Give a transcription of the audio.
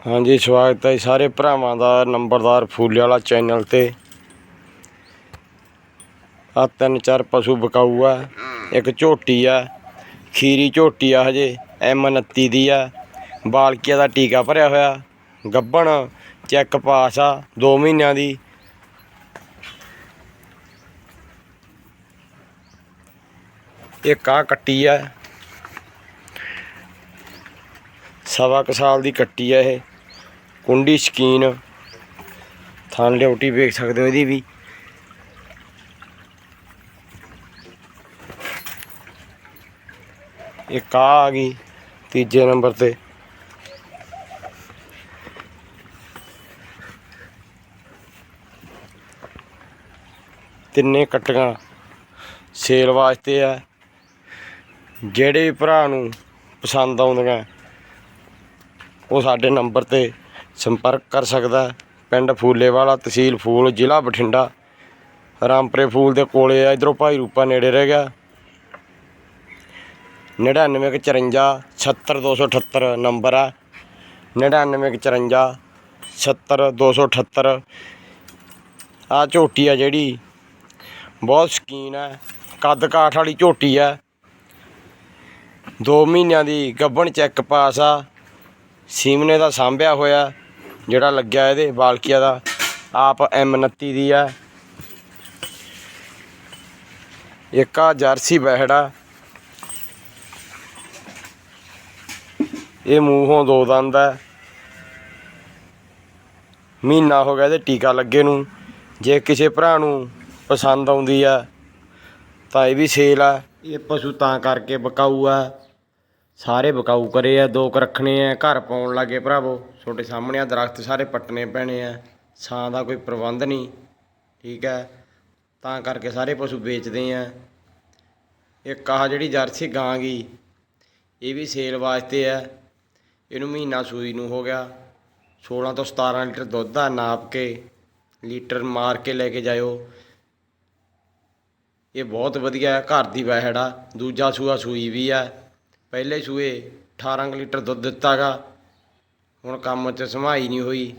ਹਾਂਜੀ, ਸਵਾਗਤ ਹੈ ਜੀ ਸਾਰੇ ਭਰਾਵਾਂ ਦਾ ਨੰਬਰਦਾਰ ਫੂਲੇ ਵਾਲਾ ਚੈਨਲ ਤੇ। ਆ ਤਿੰਨ ਚਾਰ ਪਸ਼ੂ ਬਕਾਊ ਆ, ਇੱਕ ਝੋਟੀ ਆ, ਖੀਰੀ ਝੋਟੀ ਆ ਹਜੇ ਐਮ 29 ਦੀ ਆ, ਬਾਲਕੀਆ ਦਾ ਟੀਕਾ ਭਰਿਆ ਹੋਇਆ ਗੱਬਣ ਚੈੱਕ ਪਾਸ ਆ 2 ਮਹੀਨਿਆਂ ਦੀ। ਇੱਕ ਆ ਕੱਟੀ ਆ ਸਵਾ ਕੁ ਸਾਲ ਦੀ ਕੱਟੀ ਆ ਇਹ। ਕੁੰਡੀ ਸ਼ਕੀਨ। ਥਾਂ ਲਿਉਟੀ ਵੇਖ ਸਕਦੇ ਹੋ ਇਹਦੀ ਵੀ। ਇੱਕ ਆ ਆ ਗਈ ਤੀਜੇ ਨੰਬਰ ਤੇ। ਤਿੰਨੇ ਕੱਟੀਆਂ ਸੇਲ ਵਾਸਤੇ ਆ। ਜਿਹੜੇ ਭਰਾ ਨੂੰ ਪਸੰਦ ਆਉਂਦੀਆਂ ਉਹ ਸਾਡੇ ਨੰਬਰ ਤੇ ਸੰਪਰਕ ਕਰ ਸਕਦਾ ਹੈ। ਪਿੰਡ ਫੂਲੇਵਾਲਾ ਤਹਿਸੀਲ ਫੂਲ, ਜ਼ਿਲ੍ਹਾ ਬਠਿੰਡਾ। ਰਾਮਪੁਰੇ ਫੂਲ ਦੇ ਕੋਲੇ ਆ, ਇਧਰੋਂ ਭਾਈ ਰੂਪਾ ਨੇੜੇ ਰਹਿ ਗਿਆ। 9954 70278 ਨੰਬਰ ਆ। 9954 70278 ਆ ਝੋਟੀ ਆ ਜਿਹੜੀ, ਬਹੁਤ ਸ਼ਕੀਨ ਹੈ। ਕੱਦ ਕਾਠ ਵਾਲੀ ਝੋਟੀ ਆ। 2 ਮਹੀਨਿਆਂ ਦੀ ਗੱਬਣ ਚੈੱਕ ਪਾਸ ਆ। ਸੀਮਨੇ ਦਾ ਸਾਂਭਿਆ ਹੋਇਆ ਜਿਹੜਾ ਲੱਗਿਆ ਇਹਦੇ, ਬਾਲਕੀਆ ਦਾ। ਆਪ ਐਮ 29 ਦੀ ਆ। ਇੱਕ ਆ ਜਰਸੀ ਬਹਿੜਾ। ਇਹ ਮੂੰਹੋਂ ਦੋ ਦੰਦ ਹੈ ਮਹੀਨਾ ਹੋ ਗਿਆ ਇਹਦੇ ਟੀਕਾ ਲੱਗੇ ਨੂੰ। ਜੇ ਕਿਸੇ ਭਰਾ ਨੂੰ ਪਸੰਦ ਆਉਂਦੀ ਆ, ਤਾਂ ਇਹ ਵੀ ਸੇਲ ਆ। ਇਹ ਪਸ਼ੂ ਤਾਂ ਕਰਕੇ ਬਕਾਊ ਆ। ਸਾਰੇ ਬਕਾਊ ਕਰੇ ਆ, ਦੋ ਕੁ ਰੱਖਣੇ ਆ, ਘਰ ਪਾਉਣ ਲੱਗੇ ਭਰਾਵੋ। ਤੁਹਾਡੇ ਸਾਹਮਣੇ ਆ, ਦਰਖਤ ਸਾਰੇ ਪੱਟਣੇ ਪੈਣੇ ਆ। ਛਾਂ ਦਾ ਕੋਈ ਪ੍ਰਬੰਧ ਨਹੀਂ, ਠੀਕ ਹੈ ਤਾਂ ਕਰਕੇ ਸਾਰੇ ਪਸ਼ੂ ਵੇਚਦੇ ਆ। ਇੱਕ ਆਹ ਜਿਹੜੀ ਜਰਸੀ ਗਾਂ ਗਈ, ਇਹ ਵੀ ਸੇਲ ਵਾਸਤੇ ਆ। ਇਹਨੂੰ ਮਹੀਨਾ ਸੂਈ ਨੂੰ ਹੋ ਗਿਆ। 16 ਤੋਂ 17 ਲੀਟਰ ਦੁੱਧ ਆ ਨਾਪ ਕੇ, ਲੀਟਰ ਮਾਰ ਕੇ ਲੈ ਕੇ ਜਾਇਓ। ਇਹ ਬਹੁਤ ਵਧੀਆ ਘਰ ਦੀ ਵਹਿੜ ਆ। ਦੂਜਾ ਸੂਆ ਸੂਈ ਵੀ ਆ। ਪਹਿਲੇ ਸੂਏ 18 ਕੁ ਲੀਟਰ ਦੁੱਧ ਦਿੱਤਾ ਗਾ ਹੁਣ ਕੰਮ 'ਚ ਸਮਾਈ ਨਹੀਂ ਹੋਈ।